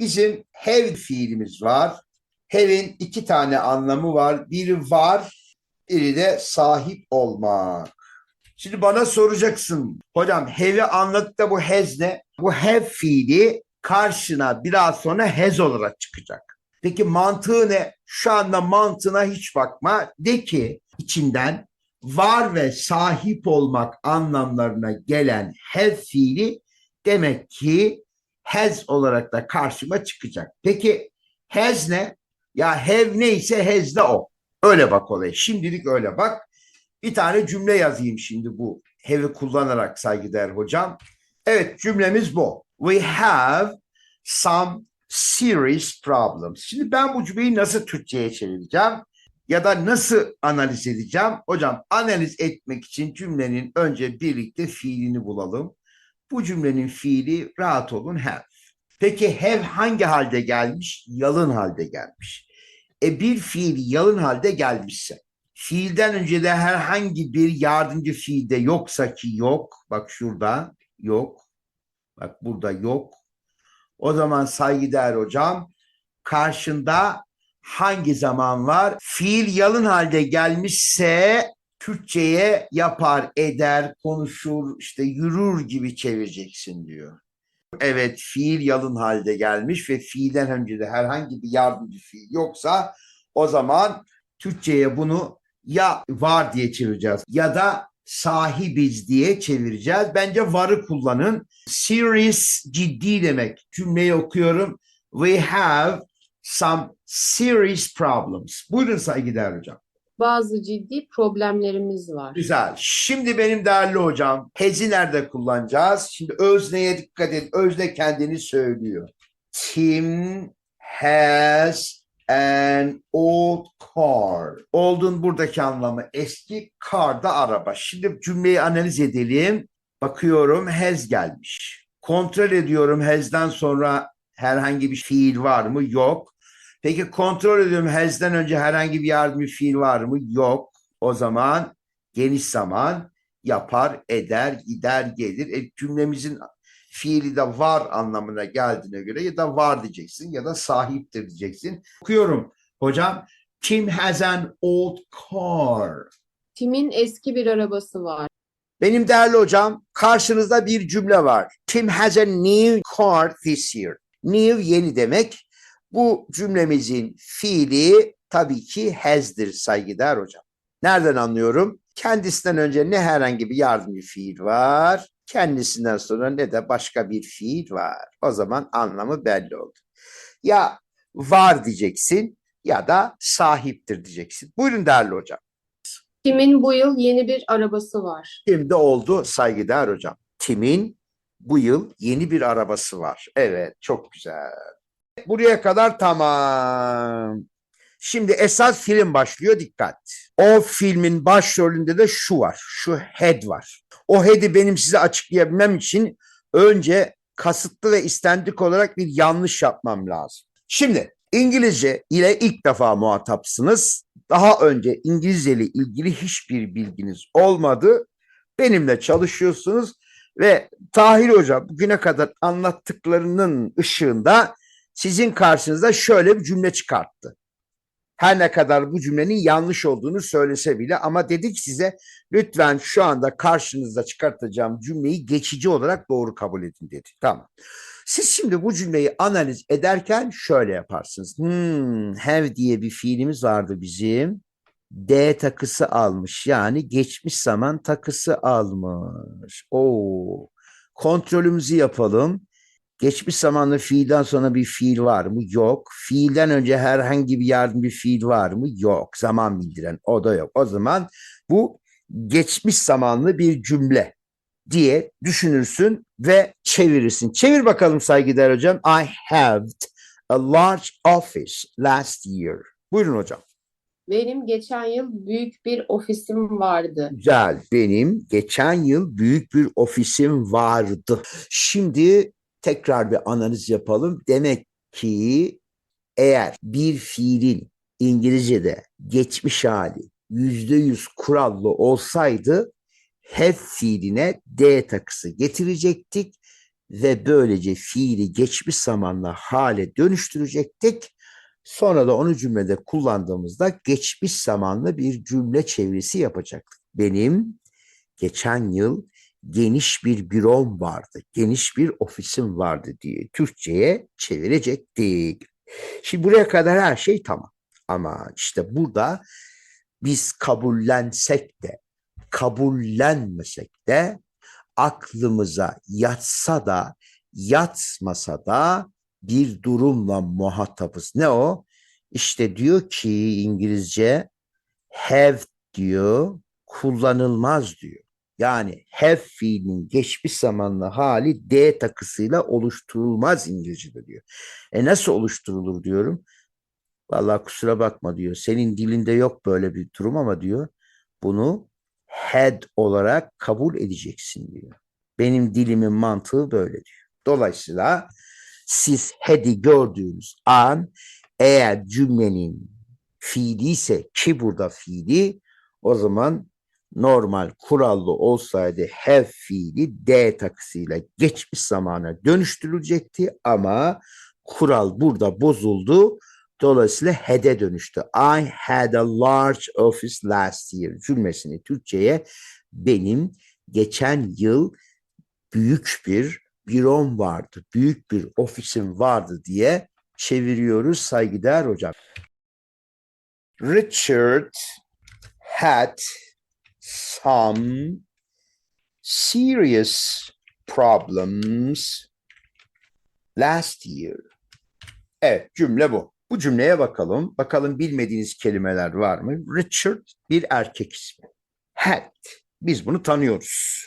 Bizim have fiilimiz var. Have'in iki tane anlamı var. Biri var, biri de sahip olmak. Şimdi bana soracaksın. Hocam have'i anladık da bu has ne? Bu have fiili karşına biraz sonra has olarak çıkacak. Peki mantığı ne? Şu anda mantığına hiç bakma. De ki içinden var ve sahip olmak anlamlarına gelen have fiili demek ki has olarak da karşıma çıkacak. Peki has ne? Ya have neyse has de o. Öyle bak olaya. Şimdilik öyle bak. Bir tane cümle yazayım şimdi bu have'i kullanarak saygıdeğer hocam. Evet cümlemiz bu. We have some serious problems. Şimdi ben bu cümleyi nasıl Türkçe'ye çevireceğim? Ya da nasıl analiz edeceğim? Hocam analiz etmek için cümlenin önce birlikte fiilini bulalım. Bu cümlenin fiili rahat olun have. Peki have hangi halde gelmiş? Yalın halde gelmiş. E bir fiil yalın halde gelmişse, fiilden önce de herhangi bir yardımcı fiilde yoksa ki yok, bak şurada yok, bak burada yok. O zaman saygıdeğer hocam, karşında hangi zaman var? Fiil yalın halde gelmişse Türkçe'ye yapar, eder, konuşur, işte yürür gibi çevireceksin diyor. Evet fiil yalın halde gelmiş ve fiilden önce de herhangi bir yardımcı fiil yoksa o zaman Türkçe'ye bunu ya var diye çevireceğiz ya da sahibiz diye çevireceğiz. Bence varı kullanın. Serious ciddi demek. Cümleyi okuyorum. We have some serious problems. Buyurun saygıdeğer hocam. Bazı ciddi problemlerimiz var. Güzel. Şimdi benim değerli hocam hezi nerede kullanacağız? Şimdi özneye dikkat edin. Özne kendini söylüyor. Tim has an old car. Old'un buradaki anlamı eski, car da araba. Şimdi cümleyi analiz edelim. Bakıyorum has gelmiş. Kontrol ediyorum has'den sonra herhangi bir fiil var mı? Yok. Peki kontrol ediyorum has'den önce herhangi bir yardımcı fiil var mı? Yok. O zaman geniş zaman yapar, eder, gider, gelir. E, cümlemizin fiili de var anlamına geldiğine göre ya da var diyeceksin ya da sahiptir diyeceksin. Okuyorum hocam. Tim has an old car. Tim'in eski bir arabası var. Benim değerli hocam karşınızda bir cümle var. Tim has a new car this year. New yeni demek. Bu cümlemizin fiili tabii ki has'dir saygıdeğer hocam. Nereden anlıyorum? Kendisinden önce ne herhangi bir yardımcı fiil var, kendisinden sonra ne de başka bir fiil var. O zaman anlamı belli oldu. Ya var diyeceksin ya da sahiptir diyeceksin. Buyurun değerli hocam. Tim'in bu yıl yeni bir arabası var. Şimdi oldu saygıdeğer hocam. Tim'in bu yıl yeni bir arabası var. Evet çok güzel. Buraya kadar tamam. Şimdi esas film başlıyor dikkat. O filmin başrolünde de şu var. Şu head var. O head'i benim size açıklayabilmem için önce kasıtlı ve istendik olarak bir yanlış yapmam lazım. Şimdi İngilizce ile ilk defa muhatapsınız. Daha önce İngilizce ile ilgili hiçbir bilginiz olmadı. Benimle çalışıyorsunuz ve Tahir Hoca bugüne kadar anlattıklarının ışığında sizin karşınızda şöyle bir cümle çıkarttı. Her ne kadar bu cümlenin yanlış olduğunu söylese bile ama dedik size lütfen şu anda karşınızda çıkartacağım cümleyi geçici olarak doğru kabul edin dedi. Tamam. Siz şimdi bu cümleyi analiz ederken şöyle yaparsınız. Hmm, have diye bir fiilimiz vardı bizim. D takısı almış. Yani geçmiş zaman takısı almış. Oo. Kontrolümüzü yapalım. Geçmiş zamanlı fiilden sonra bir fiil var mı? Yok. Fiilden önce herhangi bir yardım bir fiil var mı? Yok. Zaman bildiren o da yok. O zaman bu geçmiş zamanlı bir cümle diye düşünürsün ve çevirirsin. Çevir bakalım saygıdeğer hocam. I had a large office last year. Buyurun hocam. Benim geçen yıl büyük bir ofisim vardı. Güzel. Benim geçen yıl büyük bir ofisim vardı. Şimdi tekrar bir analiz yapalım. Demek ki eğer bir fiilin İngilizce'de geçmiş hali yüzde yüz kurallı olsaydı have fiiline D takısı getirecektik. ve böylece fiili geçmiş zamanla hale dönüştürecektik. Sonra da onu cümlede kullandığımızda geçmiş zamanlı bir cümle çevirisi yapacaktık. Benim geçen yıl geniş bir bürom vardı, geniş bir ofisim vardı diye Türkçe'ye çevirecektik. Şimdi buraya kadar her şey tamam. Ama işte burada biz kabullensek de, kabullenmesek de aklımıza yatsa da yatmasa da bir durumla muhatabız. Ne o? İşte diyor ki İngilizce have diyor kullanılmaz diyor. Yani have fiilinin geçmiş zamanlı hali D takısıyla oluşturulmaz İngilizce'de diyor. E nasıl oluşturulur diyorum. Vallahi kusura bakma diyor. Senin dilinde yok böyle bir durum ama diyor bunu had olarak kabul edeceksin diyor. Benim dilimin mantığı böyle diyor. Dolayısıyla siz had'i gördüğünüz an eğer cümlenin fiili ise ki burada fiili o zaman normal kurallı olsaydı have fiili D takısıyla geçmiş zamana dönüştürülecekti ama kural burada bozuldu. Dolayısıyla had'e dönüştü. I had a large office last year cümlesini Türkçe'ye benim geçen yıl büyük bir bürom vardı, büyük bir ofisim vardı diye çeviriyoruz saygıdeğer hocam. Richard had some serious problems last year. Evet cümle bu. Bu cümleye bakalım. Bakalım bilmediğiniz kelimeler var mı? Richard bir erkek ismi. Had. Biz bunu tanıyoruz.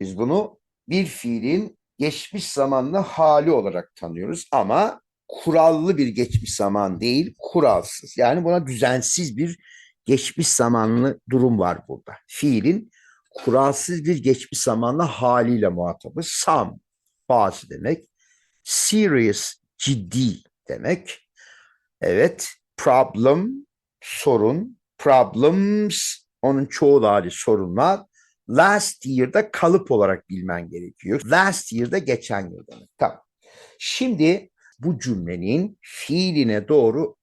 Biz bunu bir fiilin geçmiş zamanlı hali olarak tanıyoruz ama kurallı bir geçmiş zaman değil, kuralsız. Yani buna düzensiz bir geçmiş zamanlı durum var burada. Fiilin kuralsız bir geçmiş zamanlı haliyle muhatabı. Some, bazı demek. Serious, ciddi demek. Evet, problem, sorun. Problems, onun çoğul hali sorunlar. Last year'da kalıp olarak bilmen gerekiyor. Last year'da geçen yıl demek. Tamam. Şimdi bu cümlenin fiiline doğru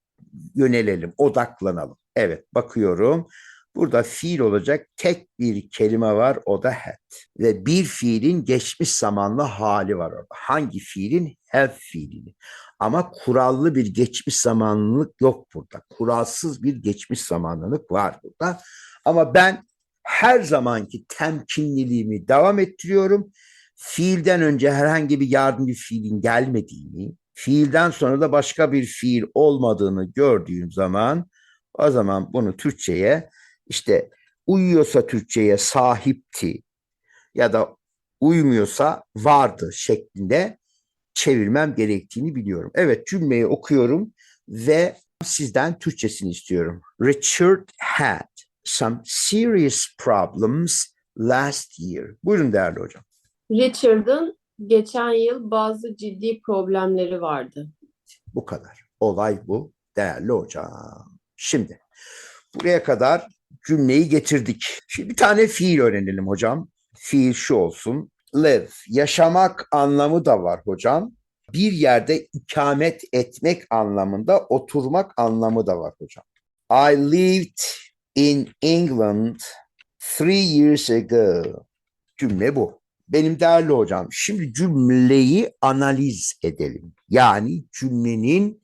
yönelelim, odaklanalım. Evet, bakıyorum. Burada fiil olacak tek bir kelime var, o da had. Ve bir fiilin geçmiş zamanlı hali var orada. Hangi fiilin? Have fiilini. Ama kurallı bir geçmiş zamanlılık yok burada. Kuralsız bir geçmiş zamanlılık var burada. Ama ben her zamanki temkinliliğimi devam ettiriyorum. Fiilden önce herhangi bir yardımcı fiilin gelmediğini, fiilden sonra da başka bir fiil olmadığını gördüğüm zaman o zaman bunu Türkçe'ye işte uyuyorsa Türkçe'ye sahipti ya da uymuyorsa vardı şeklinde çevirmem gerektiğini biliyorum. Evet cümleyi okuyorum ve sizden Türkçesini istiyorum. Richard had some serious problems last year. Buyurun değerli hocam. Richard'ın geçen yıl bazı ciddi problemleri vardı. Bu kadar. Olay bu değerli hocam. Şimdi buraya kadar cümleyi getirdik. Şimdi bir tane fiil öğrenelim hocam. Fiil şu olsun. Live, yaşamak anlamı da var hocam. Bir yerde ikamet etmek anlamında oturmak anlamı da var hocam. I lived in England three years ago. Cümle bu. Benim değerli hocam, şimdi cümleyi analiz edelim. Yani cümlenin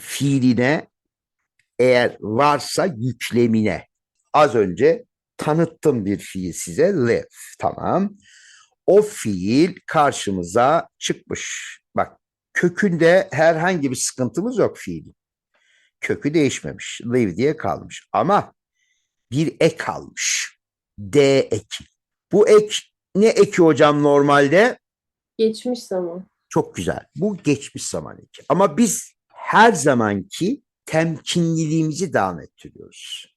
fiiline eğer varsa yüklemine. Az önce tanıttım bir fiil size live. Tamam. O fiil karşımıza çıkmış. Bak kökünde herhangi bir sıkıntımız yok fiilin. Kökü değişmemiş. Live diye kalmış. Ama bir ek kalmış. D eki. Bu ek ne eki hocam normalde? Geçmiş zaman. Çok güzel. Bu geçmiş zaman eki. Ama biz her zamanki temkinliliğimizi devam ettiriyoruz.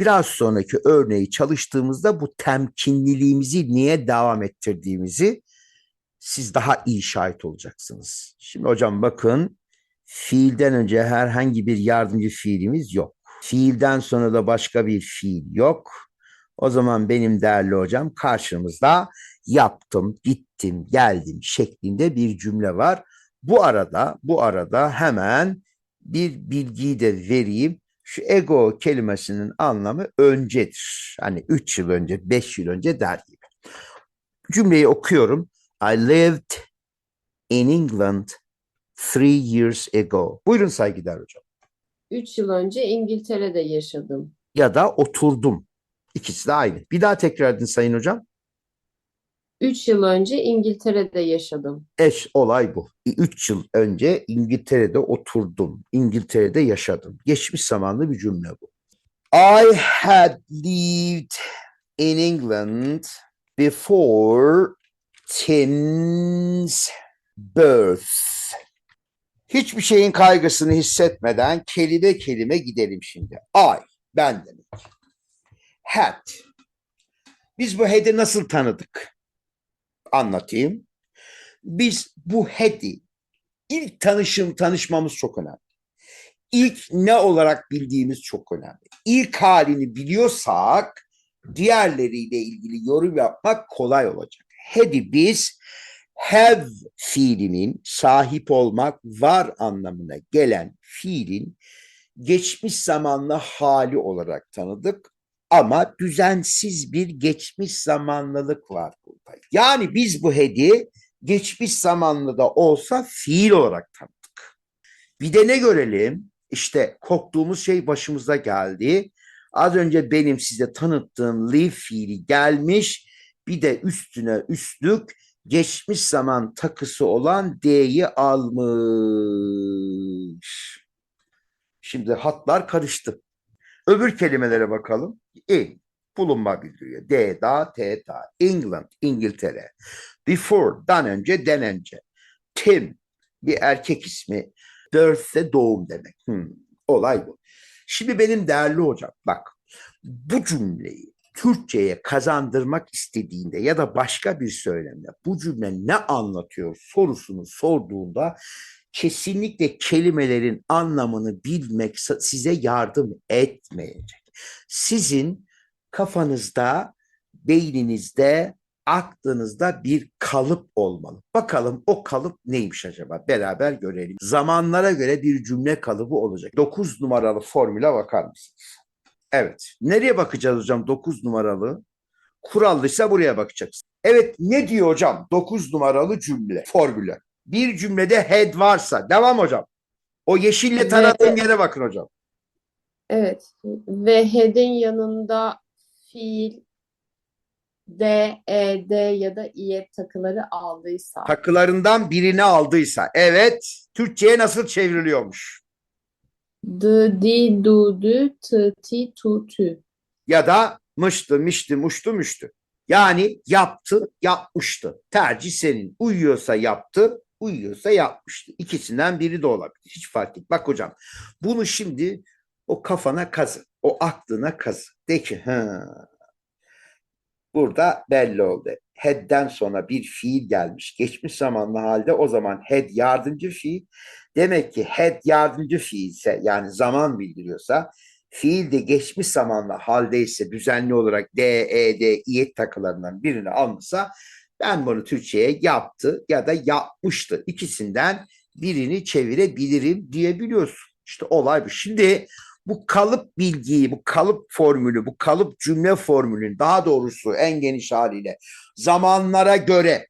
Biraz sonraki örneği çalıştığımızda bu temkinliliğimizi niye devam ettirdiğimizi siz daha iyi şahit olacaksınız. Şimdi hocam bakın fiilden önce herhangi bir yardımcı fiilimiz yok. Fiilden sonra da başka bir fiil yok. O zaman benim değerli hocam karşımızda yaptım, gittim, geldim şeklinde bir cümle var. Bu arada, bu arada hemen bir bilgiyi de vereyim. Şu ego kelimesinin anlamı öncedir. Hani 3 yıl önce, 5 yıl önce der gibi. Cümleyi okuyorum. I lived in England three years ago. Buyurun saygıdeğer hocam. Üç yıl önce İngiltere'de yaşadım. Ya da oturdum. İkisi de aynı. Bir daha tekrar edin sayın hocam. Üç yıl önce İngiltere'de yaşadım. Eş olay bu. 3 yıl önce İngiltere'de oturdum. İngiltere'de yaşadım. Geçmiş zamanlı bir cümle bu. I had lived in England before Tim's birth. Hiçbir şeyin kaygısını hissetmeden kelime kelime gidelim şimdi. I, ben demek. Had. Biz bu had'i nasıl tanıdık? Anlatayım. Biz bu had'i ilk tanışım tanışmamız çok önemli. İlk ne olarak bildiğimiz çok önemli. İlk halini biliyorsak diğerleriyle ilgili yorum yapmak kolay olacak. Had'i biz have fiilinin sahip olmak var anlamına gelen fiilin geçmiş zamanlı hali olarak tanıdık ama düzensiz bir geçmiş zamanlılık var burada. Yani biz bu hedi geçmiş zamanlı da olsa fiil olarak tanıdık. Bir de ne görelim? İşte korktuğumuz şey başımıza geldi. Az önce benim size tanıttığım live fiili gelmiş. Bir de üstüne üstlük geçmiş zaman takısı olan D'yi almış. Şimdi hatlar karıştı. Öbür kelimelere bakalım. In, bulunma bildiriyor. D, da, T, ta. England, İngiltere. Before'dan önce, den önce. Tim, bir erkek ismi. Birth doğum demek. Hmm, olay bu. Şimdi benim değerli hocam, bak bu cümleyi Türkçe'ye kazandırmak istediğinde ya da başka bir söylemle bu cümle ne anlatıyor sorusunu sorduğunda kesinlikle kelimelerin anlamını bilmek size yardım etmeyecek. Sizin kafanızda, beyninizde, aklınızda bir kalıp olmalı. Bakalım o kalıp neymiş acaba? Beraber görelim. Zamanlara göre bir cümle kalıbı olacak. 9 numaralı formüle bakar mısınız? Evet. Nereye bakacağız hocam 9 numaralı? Kurallıysa buraya bakacaksın. Evet ne diyor hocam 9 numaralı cümle formülü? Bir cümlede head varsa devam hocam. O yeşille Ve- taradığım yere bakın hocam. Evet. Ve head'in yanında fiil D, E, D ya da İE takıları aldıysa. Takılarından birini aldıysa evet Türkçe'ye nasıl çevriliyormuş? D, di, du, dü, tı, ti, tu, tü. Ya da mıştı, mişti, muştu, müştü. Yani yaptı, yapmıştı. Tercih senin. Uyuyorsa yaptı, uyuyorsa yapmıştı. İkisinden biri de olabilir. Hiç fark etmez. Bak hocam bunu şimdi o kafana kazı. O aklına kazı. De ki ha, burada belli oldu. Head'den sonra bir fiil gelmiş. Geçmiş zamanlı halde o zaman head yardımcı fiil. Demek ki head yardımcı fiilse yani zaman bildiriyorsa fiil de geçmiş zamanlı haldeyse düzenli olarak D, E, D, İ takılarından birini almışsa ben bunu Türkçe'ye yaptı ya da yapmıştı. İkisinden birini çevirebilirim diyebiliyorsun. İşte olay bu. Şimdi bu kalıp bilgiyi, bu kalıp formülü, bu kalıp cümle formülünün daha doğrusu en geniş haliyle zamanlara göre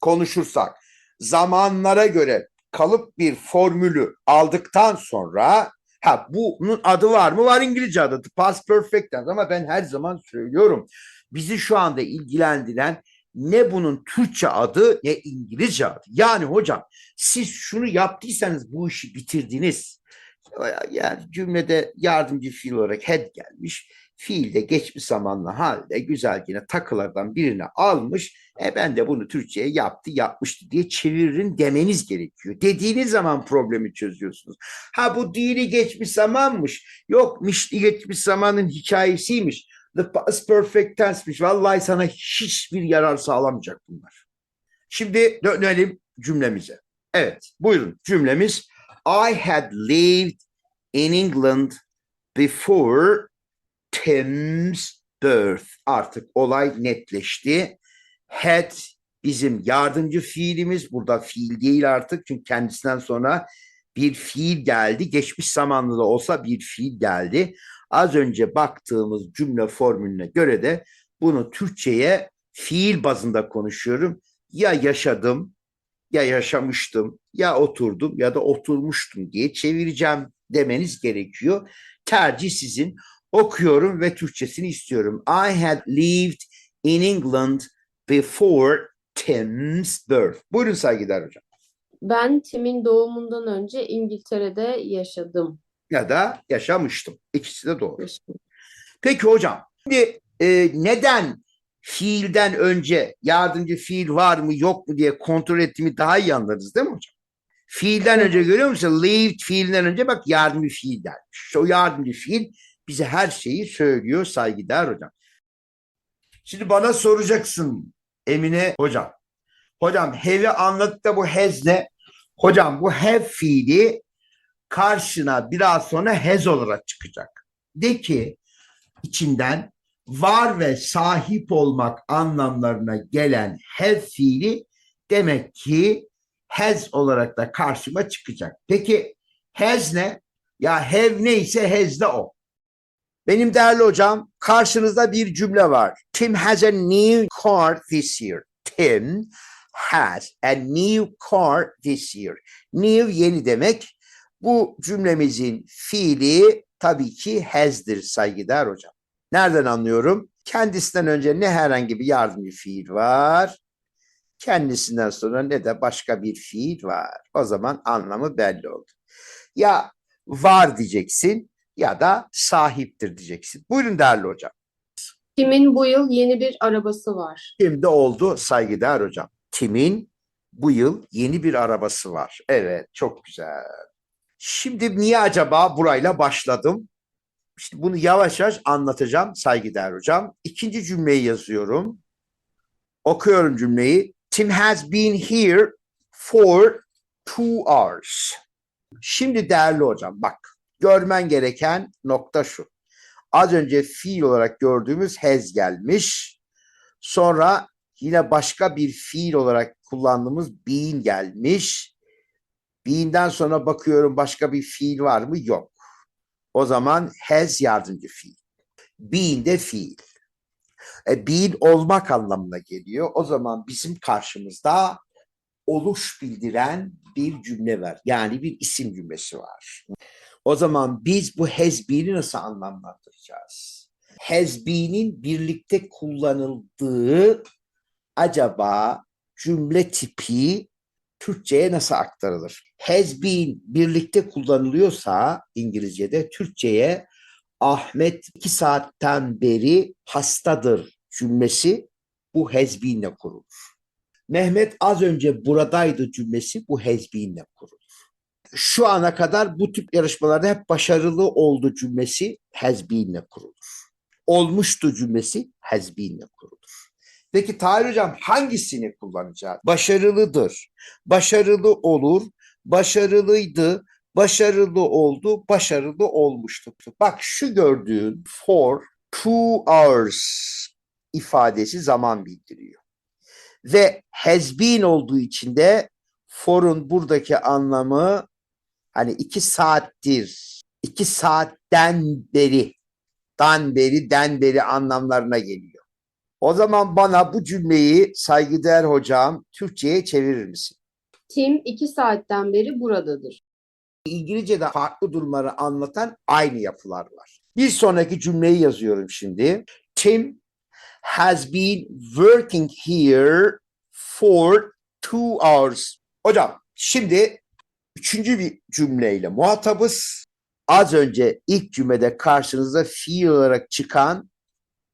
konuşursak, zamanlara göre kalıp bir formülü aldıktan sonra ha bunun adı var mı? Var İngilizce adı. Past Perfect ama ben her zaman söylüyorum. Bizi şu anda ilgilendiren ne bunun Türkçe adı ne İngilizce adı. Yani hocam siz şunu yaptıysanız bu işi bitirdiniz. Yani cümlede yardımcı fiil olarak head gelmiş. Fiil de geçmiş zamanlı halde güzel yine takılardan birini almış. E ben de bunu Türkçe'ye yaptı, yapmıştı diye çeviririm demeniz gerekiyor. Dediğiniz zaman problemi çözüyorsunuz. Ha bu dini geçmiş zamanmış. Yok mişli geçmiş zamanın hikayesiymiş. The past perfect tense'miş. Vallahi sana hiçbir yarar sağlamayacak bunlar. Şimdi dönelim cümlemize. Evet buyurun cümlemiz I had lived in England before Tim's birth. Artık olay netleşti. Had bizim yardımcı fiilimiz. Burada fiil değil artık. Çünkü kendisinden sonra bir fiil geldi. Geçmiş zamanlı da olsa bir fiil geldi. Az önce baktığımız cümle formülüne göre de bunu Türkçe'ye fiil bazında konuşuyorum. Ya yaşadım, ya yaşamıştım, ya oturdum ya da oturmuştum diye çevireceğim demeniz gerekiyor. Tercih sizin. Okuyorum ve Türkçesini istiyorum. I had lived in England before Tim's birth. Buyurun saygıdeğer hocam. Ben Tim'in doğumundan önce İngiltere'de yaşadım. Ya da yaşamıştım. İkisi de doğru. Peki hocam, şimdi e, neden fiilden önce yardımcı fiil var mı yok mu diye kontrol ettiğimi daha iyi anlarız değil mi hocam? Fiilden önce görüyor musun? Lived fiilinden önce bak yardımcı fiil gelmiş. O yardımcı fiil bize her şeyi söylüyor saygıdeğer hocam. Şimdi bana soracaksın Emine hocam. Hocam have'i anladık da bu has ne? Hocam bu have fiili karşına biraz sonra has olarak çıkacak. De ki içinden var ve sahip olmak anlamlarına gelen have fiili demek ki has olarak da karşıma çıkacak. Peki has ne? Ya have neyse has de o. Benim değerli hocam karşınızda bir cümle var. Tim has a new car this year. Tim has a new car this year. New yeni demek. Bu cümlemizin fiili tabii ki has'dir saygıdeğer hocam. Nereden anlıyorum? Kendisinden önce ne herhangi bir yardımcı fiil var, kendisinden sonra ne de başka bir fiil var. O zaman anlamı belli oldu. Ya var diyeceksin ya da sahiptir diyeceksin. Buyurun değerli hocam. Tim'in bu yıl yeni bir arabası var. Şimdi oldu saygıdeğer hocam. Tim'in bu yıl yeni bir arabası var. Evet çok güzel. Şimdi niye acaba burayla başladım? İşte bunu yavaş yavaş anlatacağım saygıdeğer hocam. İkinci cümleyi yazıyorum. Okuyorum cümleyi. Tim has been here for two hours. Şimdi değerli hocam bak görmen gereken nokta şu. Az önce fiil olarak gördüğümüz has gelmiş. Sonra yine başka bir fiil olarak kullandığımız been gelmiş. Been'den sonra bakıyorum başka bir fiil var mı? Yok. O zaman has yardımcı fiil. Been de fiil. E, been olmak anlamına geliyor. O zaman bizim karşımızda oluş bildiren bir cümle var. Yani bir isim cümlesi var. O zaman biz bu has been'i nasıl anlamlandıracağız? Has been'in birlikte kullanıldığı acaba cümle tipi Türkçe'ye nasıl aktarılır? Has been birlikte kullanılıyorsa İngilizce'de Türkçe'ye Ahmet iki saatten beri hastadır cümlesi bu has been'le kurulur. Mehmet az önce buradaydı cümlesi bu has been'le kurulur. Şu ana kadar bu tip yarışmalarda hep başarılı oldu cümlesi has been'le kurulur. Olmuştu cümlesi has been'le kurulur. Peki Tahir Hocam hangisini kullanacağız? Başarılıdır, başarılı olur, başarılıydı, başarılı oldu, başarılı olmuştu. Bak şu gördüğün for two hours ifadesi zaman bildiriyor. Ve has been olduğu için de for'un buradaki anlamı hani iki saattir, iki saatten beri, dan beri, den beri anlamlarına geliyor. O zaman bana bu cümleyi saygıdeğer hocam Türkçe'ye çevirir misin? Tim iki saatten beri buradadır. İngilizce'de farklı durumları anlatan aynı yapılar var. Bir sonraki cümleyi yazıyorum şimdi. Tim has been working here for two hours. Hocam şimdi üçüncü bir cümleyle muhatabız. Az önce ilk cümlede karşınıza fiil olarak çıkan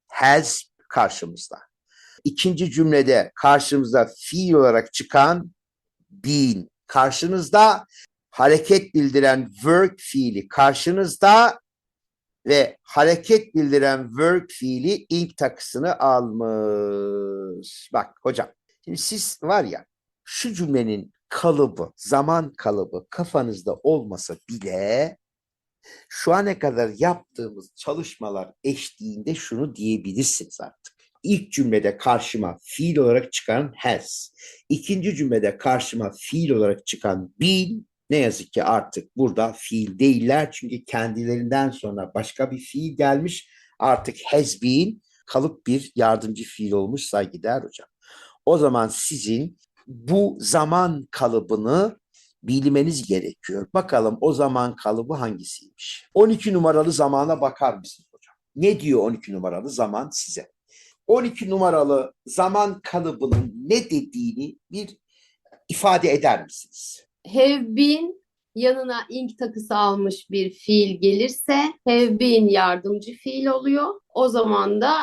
has karşımızda. İkinci cümlede karşımıza fiil olarak çıkan been karşınızda hareket bildiren work fiili karşınızda ve hareket bildiren work fiili ilk takısını almış. Bak hocam şimdi siz var ya şu cümlenin kalıbı, zaman kalıbı kafanızda olmasa bile Şu ana kadar yaptığımız çalışmalar eşliğinde şunu diyebilirsiniz artık. İlk cümlede karşıma fiil olarak çıkan has. İkinci cümlede karşıma fiil olarak çıkan been ne yazık ki artık burada fiil değiller. Çünkü kendilerinden sonra başka bir fiil gelmiş. Artık has been kalıp bir yardımcı fiil olmuş saygıdeğer hocam. O zaman sizin bu zaman kalıbını bilmeniz gerekiyor. Bakalım o zaman kalıbı hangisiymiş? 12 numaralı zamana bakar mısınız hocam? Ne diyor 12 numaralı zaman size? 12 numaralı zaman kalıbının ne dediğini bir ifade eder misiniz? Have been yanına ing takısı almış bir fiil gelirse have been yardımcı fiil oluyor. O zaman da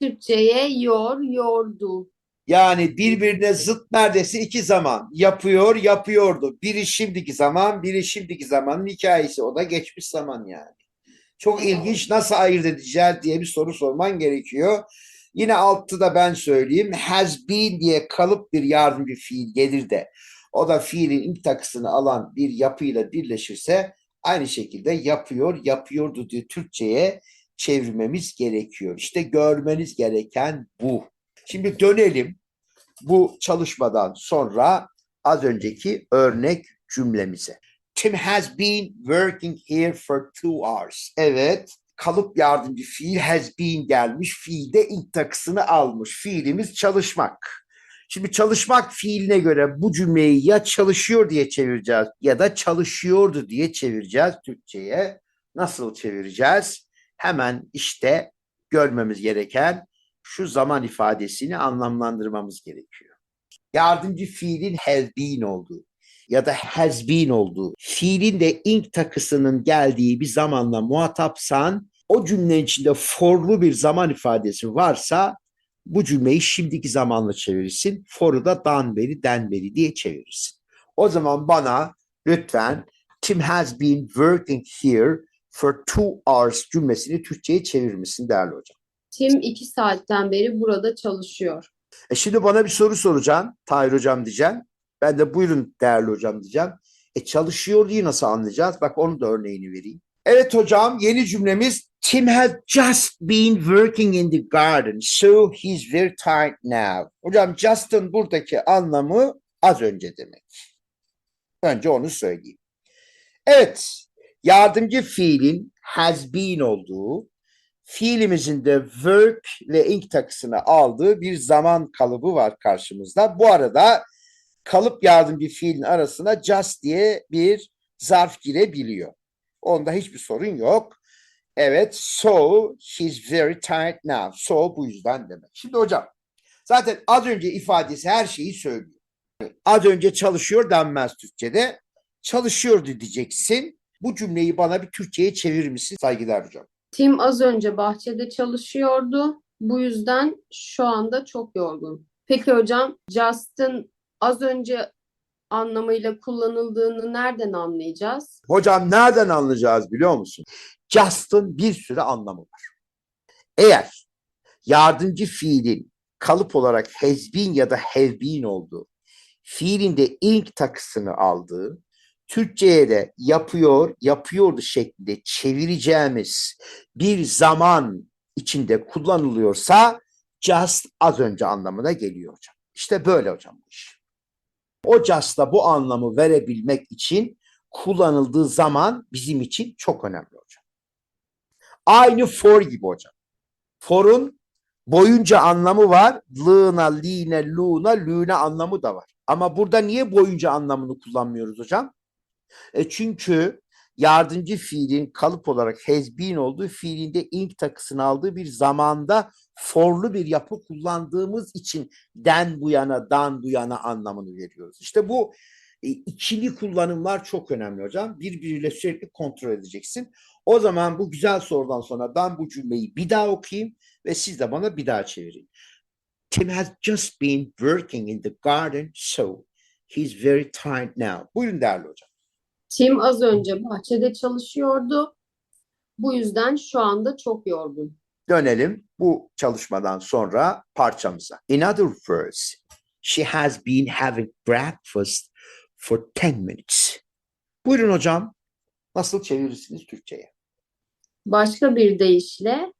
Türkçe'ye yor, yordu. Yani birbirine zıt neredeyse iki zaman. Yapıyor, yapıyordu. Biri şimdiki zaman, biri şimdiki zamanın hikayesi. O da geçmiş zaman yani. Çok ilginç. Nasıl ayırt edeceğiz diye bir soru sorman gerekiyor. Yine altta da ben söyleyeyim. Has been diye kalıp bir yardımcı fiil gelir de o da fiilin ilk takısını alan bir yapıyla birleşirse aynı şekilde yapıyor, yapıyordu diye Türkçe'ye çevirmemiz gerekiyor. İşte görmeniz gereken bu. Şimdi dönelim bu çalışmadan sonra az önceki örnek cümlemize. Tim has been working here for two hours. Evet, kalıp yardımcı fiil has been gelmiş. Fiilde ilk takısını almış. Fiilimiz çalışmak. Şimdi çalışmak fiiline göre bu cümleyi ya çalışıyor diye çevireceğiz ya da çalışıyordu diye çevireceğiz Türkçe'ye. Nasıl çevireceğiz? Hemen işte görmemiz gereken şu zaman ifadesini anlamlandırmamız gerekiyor. Yardımcı fiilin have been olduğu ya da has been olduğu, fiilin de ing takısının geldiği bir zamanla muhatapsan o cümlenin içinde forlu bir zaman ifadesi varsa bu cümleyi şimdiki zamanla çevirirsin. For'u da dan beri, den beri diye çevirirsin. O zaman bana lütfen Tim has been working here for two hours cümlesini Türkçe'ye çevirir misin değerli hocam? Tim iki saatten beri burada çalışıyor. E şimdi bana bir soru soracaksın. Tahir hocam diyeceksin. Ben de buyurun değerli hocam diyeceğim. E çalışıyor diye nasıl anlayacağız? Bak onun da örneğini vereyim. Evet hocam yeni cümlemiz Tim has just been working in the garden so he's very tired now. Hocam just'ın buradaki anlamı az önce demek. Önce onu söyleyeyim. Evet yardımcı fiilin has been olduğu fiilimizin de work ve ing takısını aldığı bir zaman kalıbı var karşımızda. Bu arada kalıp yardımcı fiilin arasına just diye bir zarf girebiliyor. Onda hiçbir sorun yok. Evet, so he's very tired now. So bu yüzden demek. Şimdi hocam, zaten az önce ifadesi her şeyi söylüyor. Az önce çalışıyor denmez Türkçe'de. Çalışıyordu diyeceksin. Bu cümleyi bana bir Türkçe'ye çevirir misin saygıdeğer hocam? Tim az önce bahçede çalışıyordu. Bu yüzden şu anda çok yorgun. Peki hocam, Justin az önce anlamıyla kullanıldığını nereden anlayacağız? Hocam nereden anlayacağız biliyor musun? Just'ın bir sürü anlamı var. Eğer yardımcı fiilin kalıp olarak has been ya da have been olduğu, fiilin de ing takısını aldığı, Türkçe'ye de yapıyor, yapıyordu şeklinde çevireceğimiz bir zaman içinde kullanılıyorsa just az önce anlamına geliyor hocam. İşte böyle hocam bu iş. O just'a bu anlamı verebilmek için kullanıldığı zaman bizim için çok önemli hocam. Aynı for gibi hocam. For'un boyunca anlamı var. Lığına, line, luna, lüne anlamı da var. Ama burada niye boyunca anlamını kullanmıyoruz hocam? E çünkü yardımcı fiilin kalıp olarak been olduğu fiilinde ing takısını aldığı bir zamanda forlu bir yapı kullandığımız için den bu yana, dan bu yana anlamını veriyoruz. İşte bu e, ikili kullanımlar çok önemli hocam. Birbiriyle sürekli kontrol edeceksin. O zaman bu güzel sorudan sonra ben bu cümleyi bir daha okuyayım ve siz de bana bir daha çevirin. Tim has just been working in the garden so he's very tired now. Buyurun değerli hocam. Tim az önce bahçede çalışıyordu. Bu yüzden şu anda çok yorgun. Dönelim bu çalışmadan sonra parçamıza. In other words, she has been having breakfast for 10 minutes. Buyurun hocam. Nasıl çevirirsiniz Türkçe'ye? Başka bir deyişle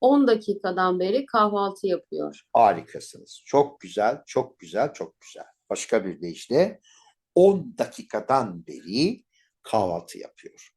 10 dakikadan beri kahvaltı yapıyor. Harikasınız. Çok güzel, çok güzel, çok güzel. Başka bir deyişle 10 dakikadan beri kahvaltı yapıyor.